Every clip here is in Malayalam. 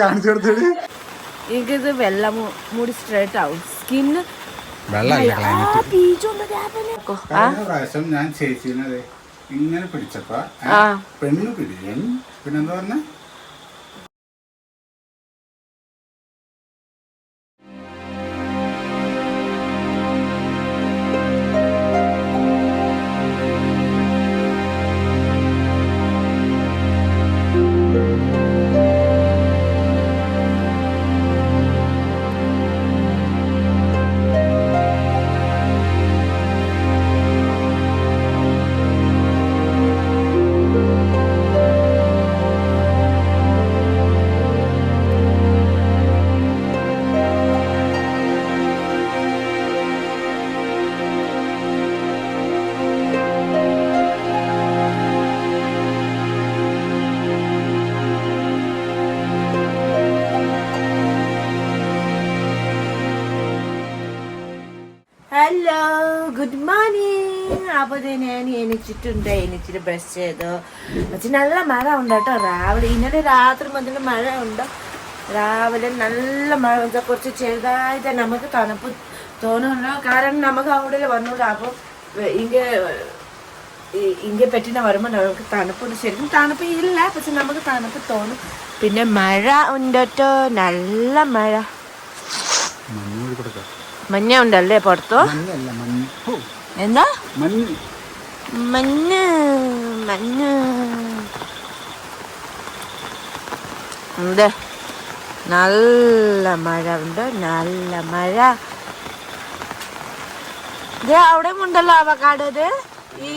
കാണിച്ചു കൊടുത്തടി. എനിക്കിത് വെള്ളം മൂ- മൂടി സ്ട്രേറ്റ് ആവും. സ്കിന്ന് വെള്ളമല്ല ക്ലൈമറ്റ് കഴിഞ്ഞ പ്രാവശ്യം ഞാൻ ചേച്ചിനെ ഇങ്ങനെ പിടിച്ചപ്പോ ആ പിടിക്കും പെണ്ണ് പിടിയും പിന്നെന്താ പറഞ്ഞ? എണിച്ചിട്ടുണ്ട് എണിച്ചിട്ട് ബ്രഷ് ചെയ്തു. പക്ഷെ നല്ല മഴ ഉണ്ട് കേട്ടോ. രാവിലെ ഇന്നലെ രാത്രി മുതൽ മഴ ഉണ്ട്. രാവിലെ നല്ല മഴ ഉണ്ട്. കുറച്ച് ചെറുതായിട്ട് നമുക്ക് തണുപ്പ് തോന്നുന്നു കാരണം നമുക്ക് അവിടെ വന്നൂല അപ്പോൾ ഇങ്ങനെ ഇന്ത്യ പെറ്റിനെ വരുമ്പോൾ നമുക്ക് തണുപ്പുണ്ട്. ശരിക്കും തണുപ്പ് ഇല്ല. പക്ഷെ നമുക്ക് തണുപ്പ് തോന്നും. പിന്നെ മഴ ഉണ്ട് കേട്ടോ. നല്ല മഴ. മഞ്ഞ് ഉണ്ടല്ലേ പുറത്തോ? എന്താ? മഞ്ഞ് മഞ്ഞ്. ഉണ്ട് നല്ല മഴ ഉണ്ട് നല്ല മഴ. ഇത് അവിടെ ഉണ്ടല്ലോ അവക്കാട് ഇത്? ഈ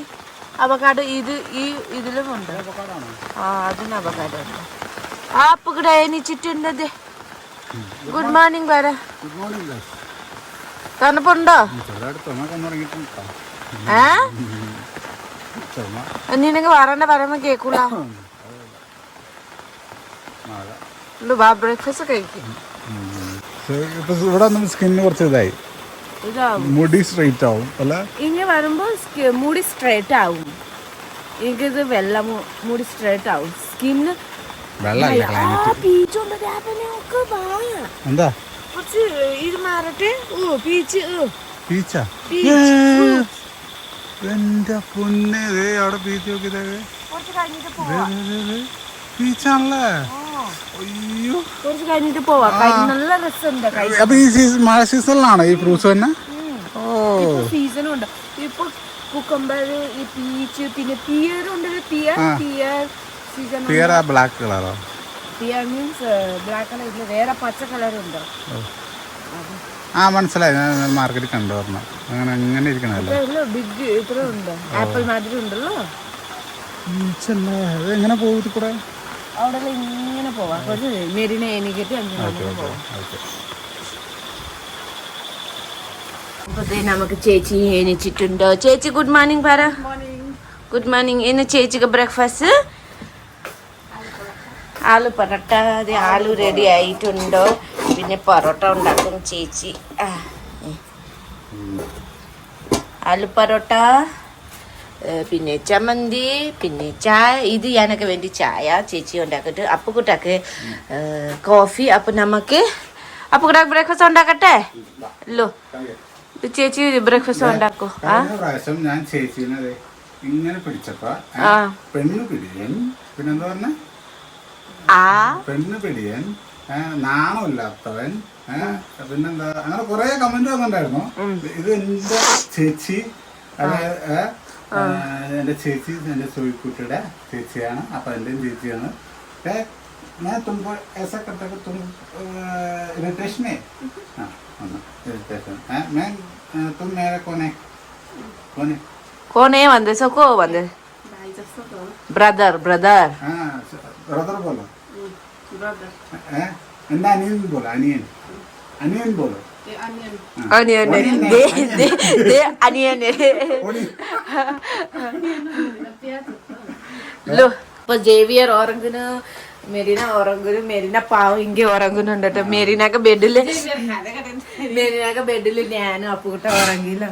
അവക്കാട് ഇത് ഈ ഇതിലും ഉണ്ട്. ആ അതിന് അവക്കാട് ഉണ്ട്. ആ അപ്പൊ ഇവിടെ എണീച്ചിട്ടുണ്ട് ഗുഡ് മോർണിംഗ് വരെ ഗുഡ് മോർണിംഗ് തണുപ്പുണ്ടോ. ഏ? നിനക്ക് വരണ്ട പറയുമ്പോ കേക്കൂല. ബ്രേക്ക്ഫാസ്റ്റ് കഴിക്കും. ഇവിടെ സ്കിന്നിന് കുറച്ച് ഇതായി. മുടി സ്ട്രെയിറ്റ് ആവും അല്ല? ഇങ്ങനെ വരുമ്പോ മുടി സ്ട്രേറ്റ് ആവും. എനിക്കിത് വെള്ളം മുടി സ്ട്രേറ്റ് ആവും. സ്കിന്ന് എന്താ? കുറച്ച് ഇത് മാറട്ടെ. ഓ പീച്ച് പീച്ച പീച്ച് എന്റെ പൊന്നെ. ദേ അവിടെ ബീച്ച് നോക്കിയതേ ബീച്ചാണല്ലേ കഴിഞ്ഞിട്ട് പോവാ. പീച്ചാണല്ലേ? അയ്യോ. കുറച്ച് കഴിഞ്ഞിട്ട് പോവാ. നല്ല രസമുണ്ട് കഴി അപ്പൊ ഈ സീസൺ മഴ സീസണിലാണ് ഈ ഫ്രൂട്ട്സ് തന്നെ? ഓ. സീസണും ഉണ്ട്. ഇപ്പൊ കുക്കമ്പർ ഈ പീച്ച് പിന്നെ പിയർ ഉണ്ട് pear pear season pear black കളറോ? പിയർ മീൻസ് ബ്ലാക്ക് കളർ ഇല്ല. വേറെ പച്ച കളർ ഉണ്ട് ആ മനസ്സിലായി. ഞാൻ മാർക്കറ്റിൽ കണ്ടു പറഞ്ഞു. അങ്ങനെ അങ്ങനെ ഇരിക്കണല്ലോ ബിഗ് ഇത്ര ഉണ്ട്? ആപ്പിൾ മാതിരി ഉണ്ടല്ലോ? പീച്ചല്ലേ എങ്ങനെ പോകും കൂടെ? അവിടെ ഇങ്ങനെ പോവാ. മെരിന എനിക്കിട്ട് അങ്ങനെ നമുക്ക് ചേച്ചി എണിച്ചിട്ടുണ്ടോ? ചേച്ചി ഗുഡ് മോർണിംഗ് പറ. ഗുഡ് മോർണിംഗ് ഇന്ന് ചേച്ചിക്ക് ബ്രേക്ക്ഫാസ്റ്റ് ആലു പൊറോട്ട. ആലു റെഡി ആയിട്ടുണ്ടോ? പിന്നെ പൊറോട്ട ഉണ്ടാക്കും ചേച്ചി. ആലു പൊറോട്ട പിന്നെ ചമ്മന്തി പിന്നെ ചായ ഇത് ഞാനൊക്കെ വേണ്ടി ചായ ചേച്ചി ഉണ്ടാക്കിട്ട് അപ്പുക്കുട്ടാക്ക് കോഫി. അപ്പൊ നമുക്ക് അപ്പുക്കുട്ടാക്ക് ബ്രേക്ക്ഫാസ്റ്റ് ഉണ്ടാക്കട്ടെ? അല്ലോ ചേച്ചി ബ്രേക്ക്ഫാസ്റ്റ് ഉണ്ടാക്കോ. ആ? പ്രാവശ്യം ഞാൻ ചേച്ചീനെ ഇങ്ങനെ പിടിച്ചപ്പോ. പെണ്ണ് പിടിയൻ. പിന്നെന്താ പറഞ്ഞ? പെണ്ണ് പിടിയൻ. നാണമില്ലാത്തവൻ ഏ, പിന്നെന്താ അങ്ങനെ കുറെ കമന്റ് വന്നിട്ടുണ്ടായിരുന്നു ഇത് എന്റെ ചേച്ചി അതായത് ഏ, ഏ, എന്റെ ചേച്ചി എന്റെ സോയിക്കുട്ടിയുടെ ചേച്ചിയാണ് അപ്പൊ എന്റെ ചേച്ചിയാണ് ഏ, मैं तुमको ऐसा करता कि तुम इरिटेशन है हाँ इरिटेशन मैं अ, तुम मेरा कौन है कौन है കോനേ വന്ന് സൊക്കോ വന്ന് ബ്രദർ ബ്രദർ हाँ ब्रदर बोलो En de annen bol, annen. Annen bol. Onion. Onion. De, de, de onion. ലോ ഇപ്പൊ ജേവിയർ ഉറങ്ങുന്നു മെരീന ഉറങ്ങുന്നു മെരീന പാവം ഇങ്ങനെ ഉറങ്ങുന്നുണ്ട് കേട്ടോ മെരീനൊക്കെ ബെഡില് മെരീനൊക്കെ ബെഡില് ഞാനും അപ്പൂട്ട ഉറങ്ങിയില്ല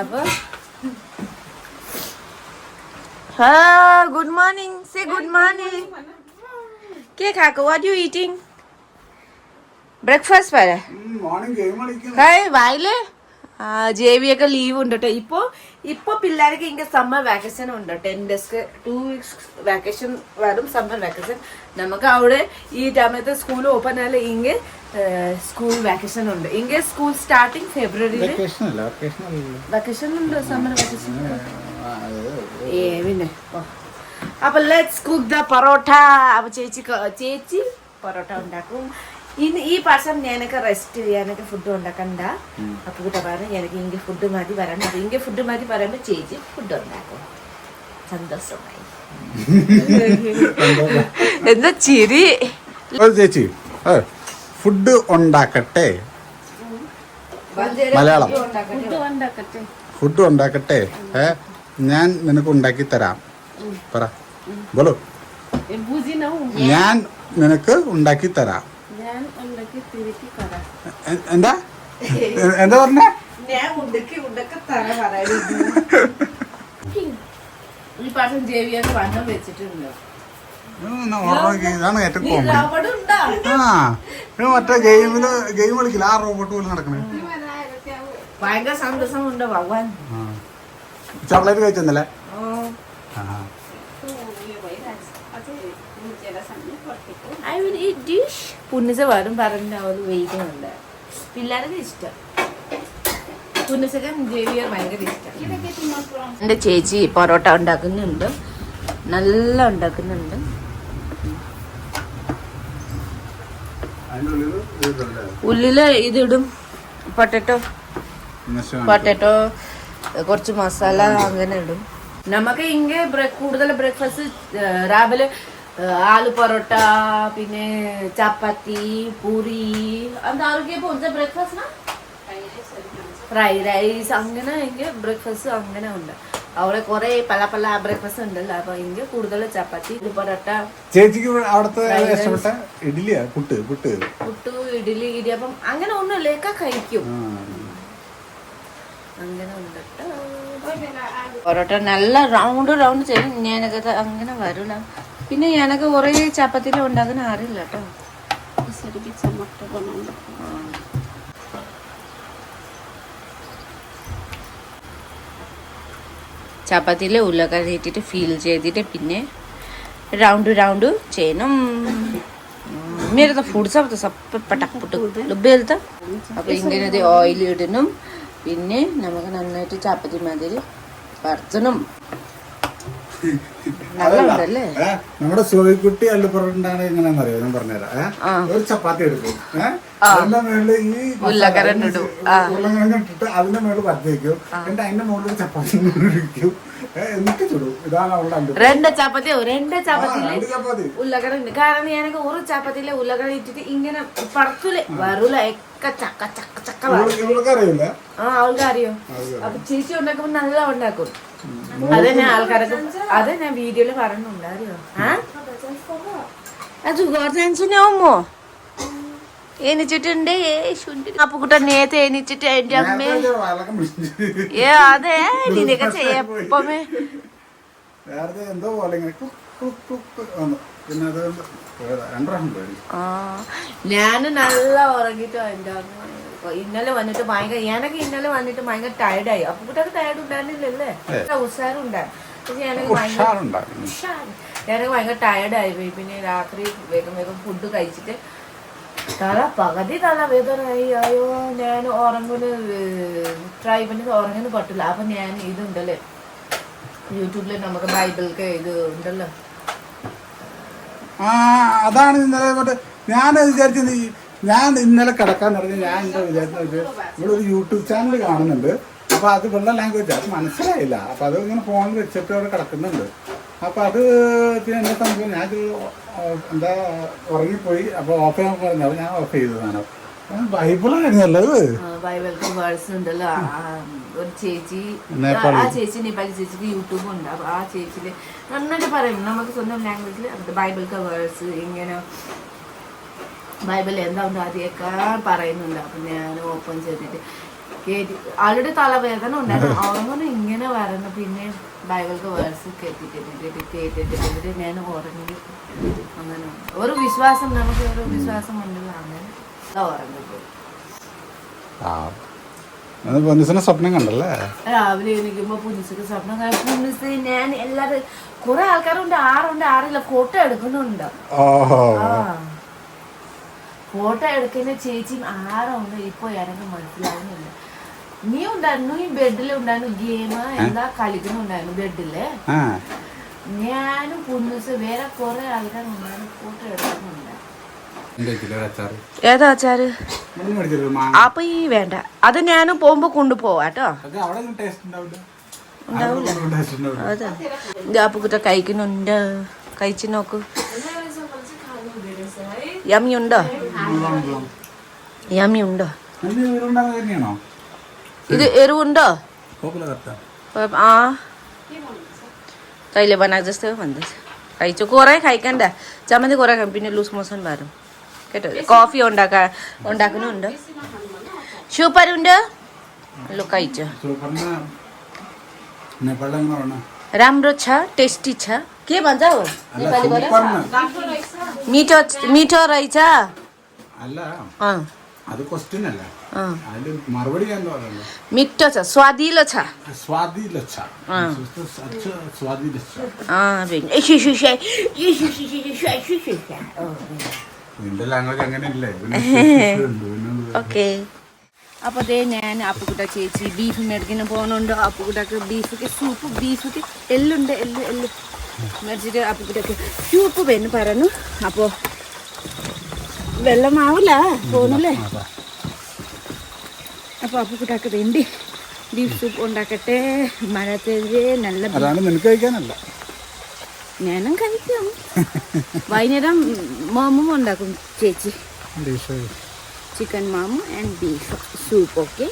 അപ്പൊ good morning say good morning cake ആക്കോ what you eating breakfast വരെ? മോർണിംഗ് ഗെയിം കളിക്കുന്നു ഹായ് വായിൽ? ജേവിയൊക്കെ ലീവ് ഉണ്ട് കേട്ടോ ഇപ്പൊ ഇപ്പൊ പിള്ളേർക്ക് ഇങ്ങനെ സമ്മർ വാക്കേഷൻ ഉണ്ട്. Ten days two weeks vacation വരും സമ്മർ വാക്കേഷൻ നമുക്ക് അവിടെ ഈ ടൈമത്തെ സ്കൂൾ ഓപ്പൺ ആയാലും ഇങ്ങ സ്കൂൾ വാക്കേഷൻ ഉണ്ട്. ഇങ്ങ സ്കൂൾ സ്റ്റാർട്ടിങ് ഫെബ്രുവരിയിൽ വെക്കേഷൻ അല്ല വെക്കേഷൻ വാക്കേഷൻ ഉണ്ട് സമ്മർ വാക്കേഷൻ ഏ പിന്നെ അപ്പൊ ലെറ്റ്സ് കുക്ക് ദ പൊറോട്ട അപ്പൊ ചേച്ചി ചേച്ചി പൊറോട്ട ഉണ്ടാക്കും. ഈ പാസം ഞാനൊക്കെ റെസ്റ്റ് ചെയ്യാനൊക്കെ ഫുഡ് ഉണ്ടാക്കണ്ട? അപ്പൊ കൂട്ട പറഞ്ഞു എനിക്ക് ഇങ്ങനെ ഫുഡ് മതി വരണ്ട അപ്പൊ ഇങ്ങനെ ഫുഡ് മതി പറയുമ്പോ ചേച്ചി ഫുഡ് ഉണ്ടാക്കും. സന്തോഷമായി. എന്താ ചിരി? ചേച്ചി. ഫുഡ് ഉണ്ടാക്കട്ടെ. മലയാളം. ഫുഡ് ഉണ്ടാക്കട്ടെ. ഏ ഞാൻ നിനക്ക് ഉണ്ടാക്കി തരാം. പറ. ബോലോ ഞാൻ നിനക്ക് ഉണ്ടാക്കി തരാം. എന്താ? എന്താ പറഞ്ഞ? ഈ പ്രാവശ്യം ജേവിയൊക്കെ വണ്ണം വെച്ചിട്ടുണ്ട്. ഇതാണ് ഏറ്റവും നീ കോമഡി. റബ്ബർ ആ മറ്റേ ഗെയിമിൽ ഗെയിം കളിക്കില്ല? ആ റോബോട്ട് പോലെ നടക്കണേ. ഭയങ്കര സന്തോഷമുണ്ട് ഭഗവാൻ ചോക്ലേറ്റ് കഴിച്ചെന്നല്ലേ. ആ. I വിൽ eat ഡിഷ് പുണ്ണിസ വരും പറഞ്ഞ അവർ വെയിറ്റുന്നുണ്ട് പിള്ളേർക്ക് ഇഷ്ടം. പുണ്ണിസക്ക് ജേവിയർ ഭയങ്കര ഇഷ്ടം. എന്റെ ചേച്ചി പൊറോട്ട ഉണ്ടാക്കുന്നുണ്ട്. നല്ല ഉണ്ടാക്കുന്നുണ്ട്. ഉള്ളിൽ ഇതിടും. പൊട്ടറ്റോ. പൊട്ടറ്റോ കുറച്ച് മസാല അങ്ങനെ ഇടും. നമുക്ക് ഇങ്ങനെ കൂടുതൽ ബ്രേക്ക്ഫാസ്റ്റ് രാവിലെ ആലു പൊറോട്ട പിന്നെ ചപ്പാത്തി പൂരി. അത് പോകുന്ന ബ്രേക്ക്ഫാസ്റ്റ് ഫ്രൈഡ് റൈസ് അങ്ങനെ എങ്കിൽ ബ്രേക്ക്ഫാസ്റ്റ് അങ്ങനെ ഉണ്ട്. അവിടെ കുറെ പല പല ബ്രേക്ക്ഫാസ്റ്റ് ഉണ്ടല്ലോ. അപ്പൊ എനിക്ക് കൂടുതൽ ചപ്പാത്തി പൊറോട്ട. ചേച്ചിക്ക് ഇവിടെ അവിടുത്തെ ഇഷ്ടപ്പെട്ട ഇഡ്ഡലിയാ? പുട്ട് പുട്ട്. പുട്ടു ഇഡ്ഡലി ഇടിയപ്പം അങ്ങനെ ഒന്നുമില്ലേക്ക കഴിക്കും. ആ. അങ്ങനെ ഉണ്ട് ട്ടോ. പൊറോട്ട നല്ല റൗണ്ട് റൗണ്ട് ചെയ്യും ഞാനൊക്കെ അങ്ങനെ വരില്ല പിന്നെ ഞാനൊക്കെ കുറേ ചപ്പാത്തിയിൽ ഉണ്ടാക്കുന്ന അറിയില്ല കേട്ടോ ചപ്പാത്തിയിൽ ഉരുളക്കിഴങ്ങ് ഇട്ടിട്ട് ഫീൽ ചെയ്തിട്ട് പിന്നെ റൗണ്ട് റൗണ്ട് ചെയ്യണം मेरे तो फूड सब तो सब പടക് പുട്ട് ലുബേലത്തെ അപ്പൊ ഇങ്ങനെ ഓയിൽ ഇടണം പിന്നെ നമുക്ക് നന്നായിട്ട് ചപ്പാത്തി മാതിരി പരത്തണം നല്ല ഉണ്ടല്ലേ ഏ, നമ്മുടെ സോയിക്കുട്ടി അല്ലുപുറണ്ടാണ് എങ്ങനെയാണെന്നറിയോ ഞാൻ പറഞ്ഞുതരാം? ഒരു ചപ്പാത്തി എടുക്കും. അതിന്റെ മേളിൽ ഈ ഉരുളക്കിഴങ്ങ് ആ. ഉരുളക്കിഴങ്ങ് ഇട്ടിട്ട് അതിന്റെ മേളിൽ വെക്കും. എന്നിട്ട് അതിന്റെ മുകളിൽ ചപ്പാത്തി ഇരിക്കും. രണ്ട് ചപ്പാത്തി രണ്ട് ചപ്പാത്തിയിൽ രണ്ട് ഉണ്ട്. കാരണം ഞാനൊക്കെ ഒരു ചപ്പാത്തിയിലെ ഉള്ളകട ഇട്ടിട്ട് ഇങ്ങനെ പറക്കൂലേ വരൂല. ഒക്കെ ചക്ക ചക്ക ചക്ക ആ അവൾക്ക് അറിയോ. അപ്പൊ ചേച്ചി ഉണ്ടാക്കുമ്പോ നല്ല ഉണ്ടാക്കും. അത് ഞാൻ ആൾക്കാരൊക്കെ അത് ഞാൻ വീഡിയോയിൽ പറയുന്നുണ്ട്. അറിയോ? ആ? അത് ഗോർജൻസിനാവുമോ എണിച്ചിട്ടുണ്ട്. അപ്പുക്കുട്ട നേരത്തെ എണിച്ചിട്ട് എന്റെ അമ്മേ. ഏ അതെ നിനക്ക് ചെയ്യപ്പമേ ഞാൻ നല്ല ഉറങ്ങിട്ടോ എന്റെ ഇന്നലെ വന്നിട്ട് ഭയങ്കര ഞാനൊക്കെ ഇന്നലെ വന്നിട്ട് ഭയങ്കര ടയർഡായി അപ്പുക്കുട്ടൊക്കെ ടയർഡ് ഉണ്ടായിരുന്നില്ലല്ലേ? ഉത്സാഹം ഉണ്ടായിരുന്നു ഞാനൊക്കെ ഭയങ്കര ഉഷാറുണ്ടായിരുന്നു. ഉഷാറ്. ഞാനൊക്കെ ഭയങ്കര ടയർഡായി പോയി. പിന്നെ രാത്രി വേഗം വേഗം ഫുഡ് കഴിച്ചിട്ട് തല പകുതി തല വേദനയായി. അയ്യോ ഞാൻ ഉറങ്ങുന്ന ട്രൈ പണിത് ഉറങ്ങുന്ന പറ്റില്ല. അപ്പൊ ഞാൻ ഇതുണ്ടല്ലേ യൂട്യൂബിൽ നമുക്ക് ബൈബിൾക്ക് ഇത് ഉണ്ടല്ലോ. ആ അതാണ് ഇന്നലെ ഞാൻ വിചാരിച്ചത് ഞാൻ ഇന്നലെ കിടക്കാൻ തുടങ്ങി. ഞാൻ എന്താ വിചാരിച്ചത് ഇവിടെ യൂട്യൂബ് ചാനൽ കാണുന്നുണ്ട്. അപ്പൊ അത് വെള്ള ലാംഗ്വേജ് അത് മനസ്സിലായില്ല. അപ്പൊ അത് ഇങ്ങനെ ഫോണിൽ വെച്ചിട്ട് അവിടെ കിടക്കുന്നുണ്ട്. അപ്പൊ അത് പിന്നെ എന്നെ സംഭവം ഞാൻ എന്താ ഉറങ്ങിപ്പോയി. അപ്പൊ ഓഫ് ചെയ്യാൻ പറഞ്ഞു. അപ്പൊ ഞാൻ ഓഫ് ചെയ്തതാണ് ബൈബിളായിരുന്നല്ലോ ബൈബിൾക്ക് വേർഡ്സ് ഉണ്ടല്ലോ. ഒരു ചേച്ചി ആ ചേച്ചി നേപ്പാളി ചേച്ചിക്ക് യൂട്യൂബ് ഉണ്ട്. അപ്പൊ ആ ചേച്ചിയിൽ നന്നായിട്ട് പറയും. നമുക്ക് സ്വന്തം ലാംഗ്വേജിൽ ബൈബിൾ കവേഴ്സ് ഇങ്ങനെ ബൈബിൾ എന്താ ഉണ്ട് ആദ്യമൊക്കെ പറയുന്നുണ്ട്. അപ്പൊ ഞാൻ ഓപ്പൺ ചെയ്തിട്ട് ആളുടെ തലവേദന ഉണ്ടായിരുന്നു. ഉറങ്ങുന്നു ഇങ്ങനെ വരണം പിന്നെ ബൈബിൾക്ക് വേഴ്സ് കേട്ടിട്ട് എന്നിട്ട് ഞാൻ ഉറങ്ങി. അങ്ങനെ ഒരു വിശ്വാസം നമുക്ക് ഒരു വിശ്വാസം ഉണ്ടല്ലോ അങ്ങനെ ഉറങ്ങിപ്പോയി സ്വപ്നം കണ്ടല്ലേ? രാവിലെ എണീക്കുമ്പോ പുലിസിക്ക് സ്വപ്നം കാണും. പുലിസ് ഞാൻ എല്ലാരും കുറെ ആൾക്കാരുണ്ട്. ആറുണ്ട് ആറില്ല. ഫോട്ടോ എടുക്കുന്നുണ്ട്. ഫോട്ടോ എടുക്കുന്ന ചേച്ചിയും ആറുണ്ട് ഇപ്പൊ ഇറങ്ങി മനസ്സിലാവുന്നില്ല. നീ ഉണ്ടായിരുന്നു? ഈ ബെഡിൽ ഉണ്ടായിരുന്നു ഗെയിം എന്താ കളിക്കുന്നുണ്ടായിരുന്നു ബെഡിൽ ആ. ഞാനും പുന്നൂസ് വേറെ കുറെ ആൾക്കാരുണ്ടായിരുന്നു ഫോട്ടോ എടുക്കുന്നുണ്ട് എന്റെ കിലോ അച്ചാറ്? ഏതാ അച്ചാറ്? അപ്പൊ ഈ വേണ്ട. അത് ഞാനും പോകുമ്പോ കൊണ്ടുപോവാട്ടോ അത് അവിടെ ടേസ്റ്റ് ഉണ്ടാവില്ല. അതെ. കഴിക്കുന്നുണ്ട്. കഴിച്ചു നോക്കൂ. യമ്മി ഉണ്ടോ യമ്മി ഉണ്ടോ ఇది ఎరువు ఉండో कहिले बनाएको जस्तै हो भन्दैछ। खाइछु कोरै खाइकन दा चामल कोरा खाइ पिने लुज मोसन भएर। केटा कफी अन्डाका अन्डाको नै उन्ड। सुपर लु ल खाइन्छ राम्रो छ टेस्टी छ। के भन्छ हो? नेपालीबाट मिठो मिठो रहेछ। അത് ക്വസ്റ്റ്യൻ അല്ല അതിന്റെ മറുപടി ഞാൻ പറയല്ലോ മിറ്റോച്ച സ്വാതിയിലൊച്ച സ്വാതിയിലൊച്ച സ്വാതിയിലൊച്ച നിന്റെ ലാംഗ്വേജ് അങ്ങനെ ഇല്ലേ ഓക്കെ അപ്പോൾ അതേ ഞാൻ അപ്പുകുട്ട ചേച്ചി ബീഫ് മേടിക്കാൻ പോകുന്നുണ്ട് അപ്പുകുട്ടക്ക് ബീഫൊക്കെ സൂപ്പ് ബീഫൊക്കെ എല്ലുണ്ട് എല്ല് എല്ല് മേടിച്ചിട്ട് അപ്പുകുട്ടക്ക് സൂപ്പ് വേണം പറഞ്ഞു അപ്പോൾ വെള്ളമാവില്ല പോകുന്നില്ലേ അപ്പൊ അപ്പൊ കിട്ടാക്ക വേണ്ടി ബീഫ് സൂപ്പ് ഉണ്ടാക്കട്ടെ മഴത്തേക്ക് നല്ല അതാണ് നിനക്ക് കഴിക്കാനല്ല. ഞാനും കഴിക്കാം. വൈകുന്നേരം മാമും ഉണ്ടാക്കും ചേച്ചി. ചിക്കൻ മാമു ആൻഡ് ബീഫ്. സൂപ്പ് ഓക്കെ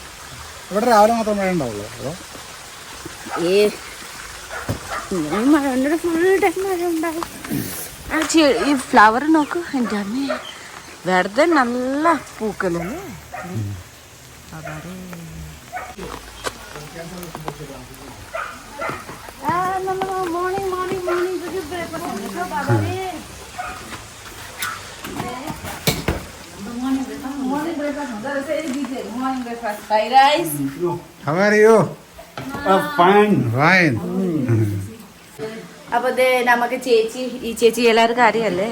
ഇവിടെ രാവിലെ മാത്രം മഴ ഉണ്ടാവുള്ളൂ ഏ മഴ ഫുൾ ടൈം മഴ ഉണ്ടാവും. ആ ഈ ഫ്ലവർ നോക്കൂ എന്റെ അമ്മ. വെറുതെ നല്ല പൂക്കളല്ലേ morning morning morning Morning breakfast. That is. Morning breakfast. Fried rice. How are you? fine. Fine. അപ്പൊ ദേ നമുക്ക് ചേച്ചി ഈ ചേച്ചി എല്ലാവർക്കും അറിയല്ലേ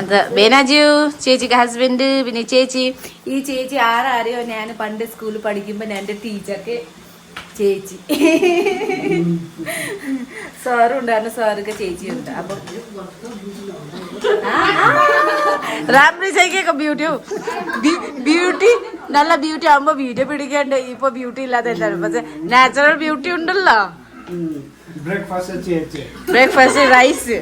അത് ബേനാജു ചേച്ചിക്ക് ഹസ്ബൻഡ് പിന്നെ ചേച്ചി. ഈ ചേച്ചി ആരാരെയോ ഞാൻ പണ്ട് സ്കൂളിൽ പഠിക്കുമ്പോ എന്റെ ടീച്ചർക്ക് ചേച്ചി. സാറും ഉണ്ടായിരുന്നു സാറൊക്കെ ചേച്ചി ഉണ്ട് അപ്പൊ ചെയ്യൊക്കെ ബ്യൂട്ടി ബ്യൂട്ടി നല്ല ബ്യൂട്ടി ആകുമ്പോ വീഡിയോ പിടിക്കണ്ട്. ഇപ്പൊ ബ്യൂട്ടി ഇല്ലാതെ പക്ഷെ നാച്ചുറൽ ബ്യൂട്ടി ഉണ്ടല്ലോ. ബ്രേക്ക്ഫാസ്റ്റ് ചേച്ചി. ബ്രേക്ക്ഫാസ്റ്റ് റൈസ്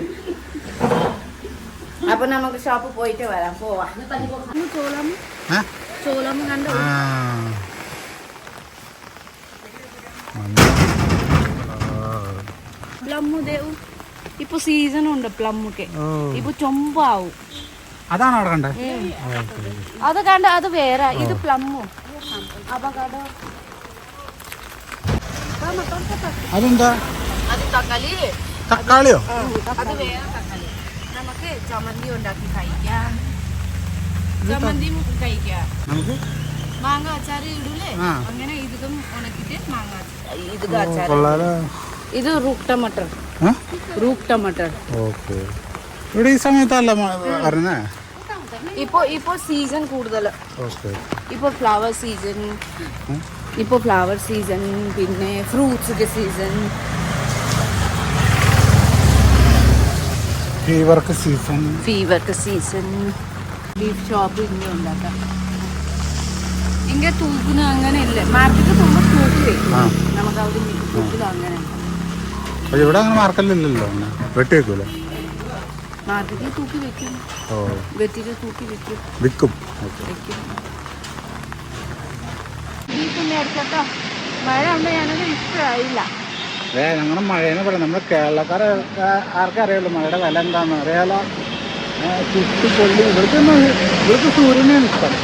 അപ്പൊ നമുക്ക് ഷോപ്പ് പോയിട്ട് വരാം. പോവാ. ചോളം? ചോളം കണ്ടു. പ്ലമ്മു ദേവു ഇപ്പൊ സീസൺ ഉണ്ട് പ്ലമ്മൊക്കെ ഇപ്പൊ ചൊമ്പാവും. അതാണ് അവിടെ കണ്ടേ? അത് കണ്ട അത് വേറെ. ഇത് പ്ലമ്മു അവകാടോ. അതെന്താ? അത് തക്കാളി. തക്കാളിയോ? അത് വേറെ ചമ്മന്തി ഉണ്ടാക്കി കഴിക്കാം ചമ്മന്തി കഴിക്കാം നമുക്ക്? മാങ്ങ അച്ചാറ് ഇടൂലേ അങ്ങനെ ഇതും ഉണക്കിട്ട് മാങ്ങ ഇത് അച്ചാർ ഇത് റൂട്ട് ടമാട്ടർ റൂട്ട് ടമാട്ടർ ഓക്കെ. ഇവിടെ ഈ സമയത്തല്ല പറഞ്ഞേ ഇപ്പൊ ഇപ്പൊ സീസൺ കൂടുതൽ. ഓക്കെ. ഫ്ലവർ സീസൺ ഇപ്പൊ ഫ്ലവർ സീസൺ പിന്നെ ഫ്രൂട്ട്സിന്റെ സീസൺ ഫീവർക്ക് സീസൺ ഫീവർക്ക് സീസൺ ബീഫ് ഷോപ്പ് ഇങ്ങനെ ഉണ്ടാക്കാം. ഇങ്ങനെ തൂക്കുന്ന അങ്ങനെ ഇല്ല മാർക്കറ്റിൽ പോകുമ്പോൾ തൂക്കി വെക്കും. ആ. നമുക്ക് അവിടെ തൂക്കിലോ അങ്ങനെ. പക്ഷെ ഇവിടെ അങ്ങനെ മാർക്കറ്റിലില്ലല്ലോ അങ്ങനെ വെട്ടി വെക്കൂല? മാർക്കറ്റിൽ തൂക്കി വെക്കും. തൂക്കി വെക്കും. വിൽക്കും മഴ ഉണ്ട് ഞാനത് ഇഷ്ടമായില്ല അതെ ഞങ്ങൾ മഴയെന്ന് പറയാം നമ്മുടെ കേരളക്കാരെ ആർക്കറിയുള്ളൂ മഴയുടെ വില എന്താണെന്ന് അറിയാലോ. ചുട്ടി പൊള്ളി ഇവർക്കൊന്നും ഇവർക്ക് സൂര്യനെയാണ് ഇഷ്ടം.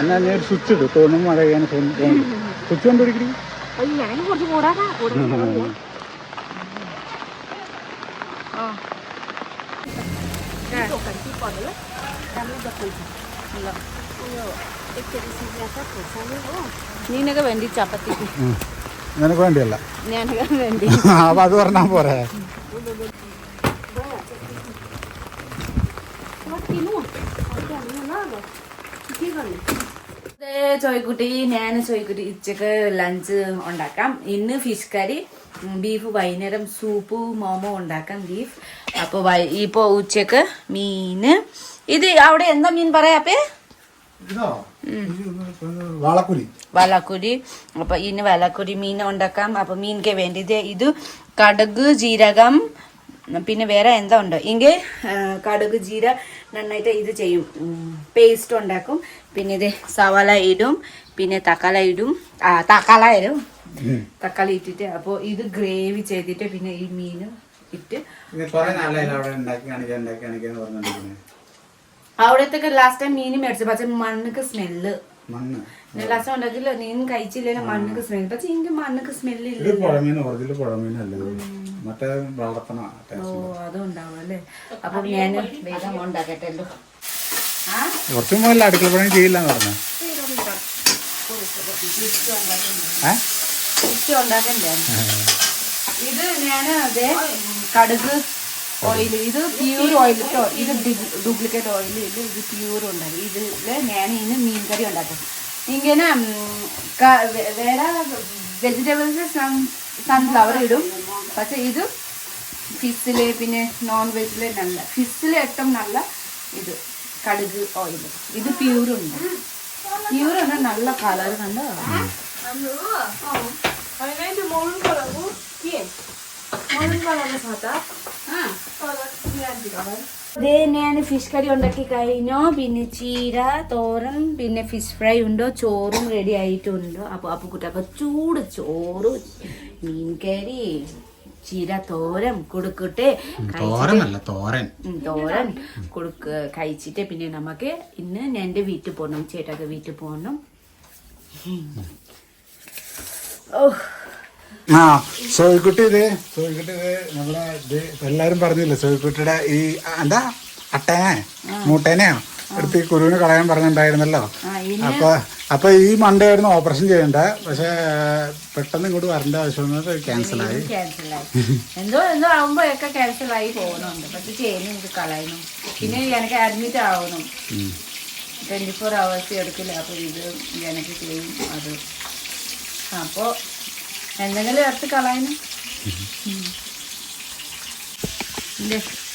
അല്ല ഞാൻ സ്വിച്ച് ഇട്ടു. തോന്നും മഴ പെയ്യാൻ സ്വിച്ച് കണ്ടുപിടിക്കും ഓ നിനക്ക് വേണ്ടി ചപ്പത്തി. നിനക്ക് വേണ്ടിയല്ല. ഞാനൊക്കെ വേണ്ടി. അപ്പൊ അത് പറഞ്ഞാ പോരെ. ദേ ചോയ്ക്കുട്ടി ഞാൻ ചോയ്ക്കുട്ടി ഉച്ചയ്ക്ക് ലഞ്ച് ഉണ്ടാക്കാം. ഇന്ന് ഫിഷ് കറി ബീഫ് വൈകുന്നേരം സൂപ്പ് മോമോ ഉണ്ടാക്കാം ബീഫ് അപ്പോൾ വൈ- ഇപ്പൊ ഉച്ചയ്ക്ക് മീന്. ഇത് അവിടെ എന്താ മീൻ പറയാപ്പേ ഇതോ? വാളക്കുരി. വാളക്കുരി. അപ്പൊ ഇനി വാളക്കുരി മീൻ ഉണ്ടാക്കാം. അപ്പൊ മീൻക്ക് വേണ്ടിയത് ഇത് കടുക് ജീരകം പിന്നെ വേറെ എന്താ ഉണ്ട്? ഇങ്ങ കടുക് ജീര നന്നായിട്ട് ഇത് ചെയ്യും. പേസ്റ്റ് ഉണ്ടാക്കും. പിന്നെ ഇത് സവാള ഇടും. പിന്നെ തക്കാള ഇടും. ആ തക്കാള ഇടും. തക്കാളി ഇട്ടിട്ട് അപ്പോൾ ഇത് ഗ്രേവി ചെയ്തിട്ട് പിന്നെ ഈ മീനും ഇട്ട് അവിടത്തേക്ക് ലാസ്റ്റ് ടൈം മീൻ മേടിച്ചു പക്ഷെ മണ്ണൊക്കെ സ്മെല്ല് മണ്ണ്. ലാസ്റ്റ് ഉണ്ടാക്കില്ല നീ കഴിച്ചില്ല മണ്ണുക്ക് സ്മെല്ല് പക്ഷെ എനിക്ക് മണ്ണുക്ക് സ്മെല്ല് ഇത് ഇല്ല പുഴമീൻ ഒറിജിനൽ പുഴമീനല്ല ഇത്? മറ്റേ വളർത്തണ ഓ അതും ഉണ്ടാവും അല്ലേ? അപ്പൊ ഞാൻ വേഗം ഉണ്ടാക്കട്ടല്ലോ ആ? കുറച്ച് മുതൽ അടുക്കള പണി ചെയ്യില്ല എന്ന് പറഞ്ഞു ഇത് ഞാൻ അതെ കടുക് ഓയിൽ ഇത് പ്യൂർ ഓയിൽ കേട്ടോ ഇത് ഡ്യൂപ്ലിക്കേറ്റ് ഓയിൽ ഇത് ഇത് പ്യൂർ ഉണ്ടാകും ഇതിൽ ഞാൻ ഇന്ന് മീൻ കറി ഉണ്ടാക്കും. ഇങ്ങനെ വേറെ വെജിറ്റബിൾസ് സൺഫ്ലവർ ഇടും. പക്ഷെ ഇത് ഫിഷിൽ പിന്നെ നോൺ വെജിൽ നല്ല ഫിഷിൽ ഏറ്റവും നല്ല ഇത് കടുക് ഓയിൽ. ഇത് പ്യൂർ ഉണ്ട്. പ്യൂർ ഉണ്ട് നല്ല കളർ കണ്ടോ? ഇതേ ഞാൻ ഫിഷ് കറി ഉണ്ടാക്കി കഴിഞ്ഞോ. പിന്നെ ചീര തോരൻ പിന്നെ ഫിഷ് ഫ്രൈ ഉണ്ടോ ചോറും റെഡി ആയിട്ടുണ്ടോ. അപ്പോൾ അപ്പൊ കുട്ടപ്പ ചൂട് ചോറ് മീൻകറി ചീര തോരൻ കൊടുക്കട്ടെ. തോരനല്ല തോരൻ തോരൻ. കൊടുക്ക കഴിച്ചിട്ട് പിന്നെ നമുക്ക് ഇന്ന് എന്റെ വീട്ടിൽ പോകണം ചേട്ടാക്ക് വീട്ടിൽ പോകണം ഓ ആ സോയിക്കുട്ടി ഇത് സോയിക്കുട്ടി ഇത് നമ്മളെ ഇത് എല്ലാരും പറഞ്ഞില്ലേ സോയിക്കുട്ടിയുടെ ഈ എന്താ അട്ടേനെ മൂട്ടേനെയോ എടുത്ത് ഈ കുരുവിനെ കളയാൻ പറഞ്ഞിട്ടുണ്ടായിരുന്നല്ലോ. അപ്പൊ അപ്പൊ ഈ മൺഡേ ആയിരുന്നു ഓപ്പറേഷൻ ചെയ്യണ്ട പക്ഷെ പെട്ടെന്ന് ഇങ്ങോട്ട് വരേണ്ട ആവശ്യം ക്യാൻസൽ ആയി എന്തോ എന്തോ ആവുമ്പോഴൊക്കെ ക്യാൻസലായി പോകുന്നുണ്ട്. പക്ഷെ ചെയ്യുന്നു കളയണം പിന്നെ എനിക്ക് അഡ്മിറ്റ് ആവുന്നു. ട്വന്റി ഫോർ അവേഴ്സ് എടുക്കില്ല അപ്പൊ ഇത് എനിക്ക് ചെയ്യും അത്. അപ്പോൾ എന്തെങ്കിലും എടുത്ത് കളയണം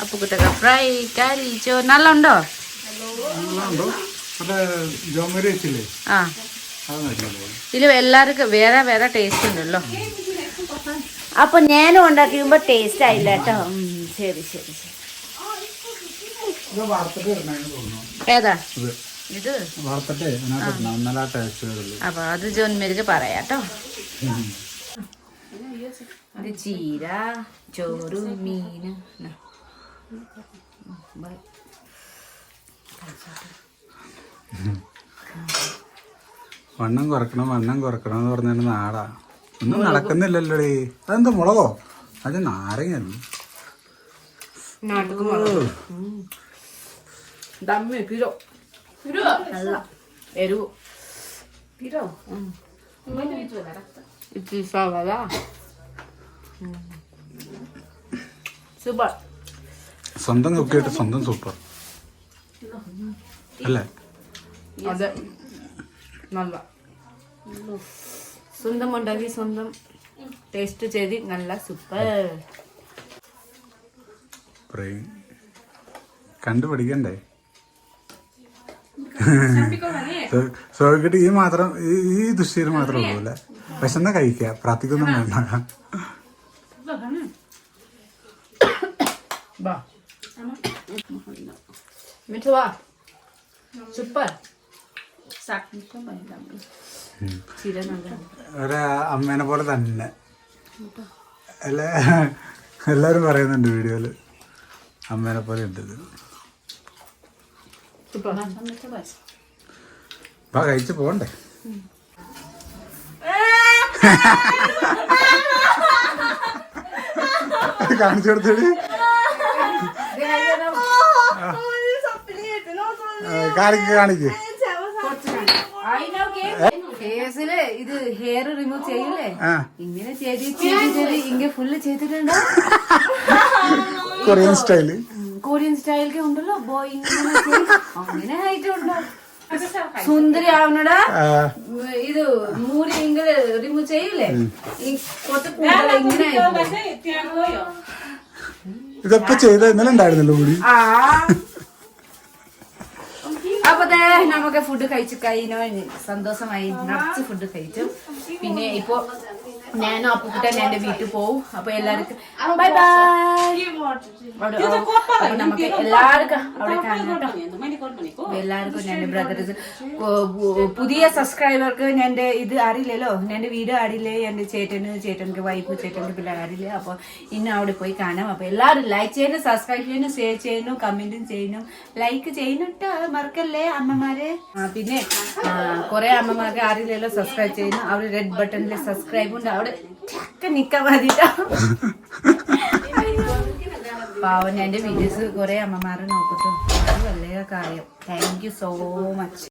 അപ്പൊ ഫ്രൈ ചോറ് നല്ല ഉണ്ടോ? ആ. ഇതിൽ എല്ലാവർക്കും വേറെ വേറെ ടേസ്റ്റ് ഉണ്ടല്ലോ. അപ്പൊ ഞാനും ഉണ്ടാക്കിയുമ്പോ ടേസ്റ്റ് ആയില്ല കേട്ടോ. ശരി ശരി ഏതാ? ഇത്. അപ്പൊ അത് ജോൺമേരിക്ക് പറയാട്ടോ ഇത് ചീര ചോറ് മീൻ. വണ്ണം കുറക്കണം വണ്ണം കുറക്കണം എന്ന് പറഞ്ഞാൽ നാടാ. ഒന്നും നടക്കുന്നില്ലല്ലോടേ. അതെന്താ മുളകോ? അത് നാരങ്ങ ദമ്മ് പിരോ അല്ല. എരിവ്. പിരോ ഇത് സവല സൂപ്പർ. സ്വന്തം കുക്കിയിട്ട് സ്വന്തം സൂപ്പർ. അല്ലേ? അതെ. നല്ല. സ്വന്തം ഉണ്ടാക്കി സ്വന്തം ടേസ്റ്റ് ചെയ്ത് നല്ല സൂപ്പർ. കണ്ടുപിടിക്കണ്ടേ സോക്കിട്ട് ഈ മാത്രം ഈ ഈ ദുശ്ശീലം മാത്രമേ ഉള്ളൂ അല്ലേ? വിശന്ന കഴിക്കുക പ്രാർത്ഥിക്കൊന്നും വേണ്ട വാ മിഠു വാ സൂപ്പർ ഒരു അമ്മേനെ പോലെ തന്നെ. അല്ല? എല്ലാവരും പറയുന്നുണ്ട് വീഡിയോയിൽ അമ്മേനെ പോലെ ഉണ്ട് ഇത് കഴിച്ച് പോണ്ടേ കാണിച്ചു കൊടുത്തടി. കാണിക്ക് കാണിക്ക്. ഫേസിൽ ഇത് ഹെയർ റിമൂവ് ചെയ്യില്ലേ ഇങ്ങനെ ചെയ്ത് ചെയ്ത് ചെയ്ത് ഇങ്ങ ഫുള്ള് ചെയ്തിട്ടുണ്ട്? കൊറിയൻ സ്റ്റൈൽ കൊറിയൻ സ്റ്റൈലൊക്കെ ഉണ്ടല്ലോ. ബോയ് ഇങ്ങനെ അങ്ങനെ ഹൈറ്റ് ഉണ്ടോ സുന്ദരി ആവണടാ ഇത് മൂരി ഇങ്ങനെ റിമൂവ് ചെയ്യില്ലേ ഇങ്ങനെ. ഇതൊക്കെ ചെയ്ത ഇന്നലെ ഉണ്ടായിരുന്നല്ലോ കൂടി ആ. അപ്പൊ നമുക്ക് ഫുഡ് കഴിച്ചു. കഴിഞ്ഞോ സന്തോഷമായി. നിറച്ച് ഫുഡ് കഴിച്ചു. പിന്നെ ഇപ്പൊ ഞാനും അപ്പുക്കുട്ടൻ എന്റെ വീട്ടിൽ പോവും. അപ്പൊ എല്ലാവർക്കും ബൈ ബൈ അപ്പൊ നമുക്ക് എല്ലാവർക്കും അവിടെ കാണാം എല്ലാവർക്കും ഞാൻ ബ്രദർസ് പുതിയ സബ്സ്ക്രൈബർക്ക് എന്റെ ഇത് അറിയില്ലല്ലോ. എന്റെ വീട് അറിയില്ലേ? എന്റെ ചേട്ടന് ചേട്ടനക്ക് വൈഫ് ചേട്ടനക്ക് പിള്ളേർ അറിയില്ല? അപ്പൊ ഇന്ന് അവിടെ പോയി കാണാം. അപ്പൊ എല്ലാവരും ലൈക്ക് ചെയ്യുന്നു സബ്സ്ക്രൈബ് ചെയ്യുന്നു ഷെയർ ചെയ്യുന്നു കമന്റും ചെയ്യുന്നു. ലൈക്ക് ചെയ്യുന്നിട്ട് മറക്കല്ലേ അമ്മമാരെ? ആ, പിന്നെ കൊറേ കുറെ അമ്മമാർക്ക് അറിയില്ലല്ലോ സബ്സ്ക്രൈബ് ചെയ്യുന്നു. അവർ റെഡ് ബട്ടണിൽ സബ്സ്ക്രൈബ് ഉണ്ട്. അവിടെ നിക്കാൻ മതിട്ടോ എന്റെ വീഡിയോസ് കുറെ അമ്മമാരെ നോക്കട്ടോ. അത് കാര്യം. Thank you so much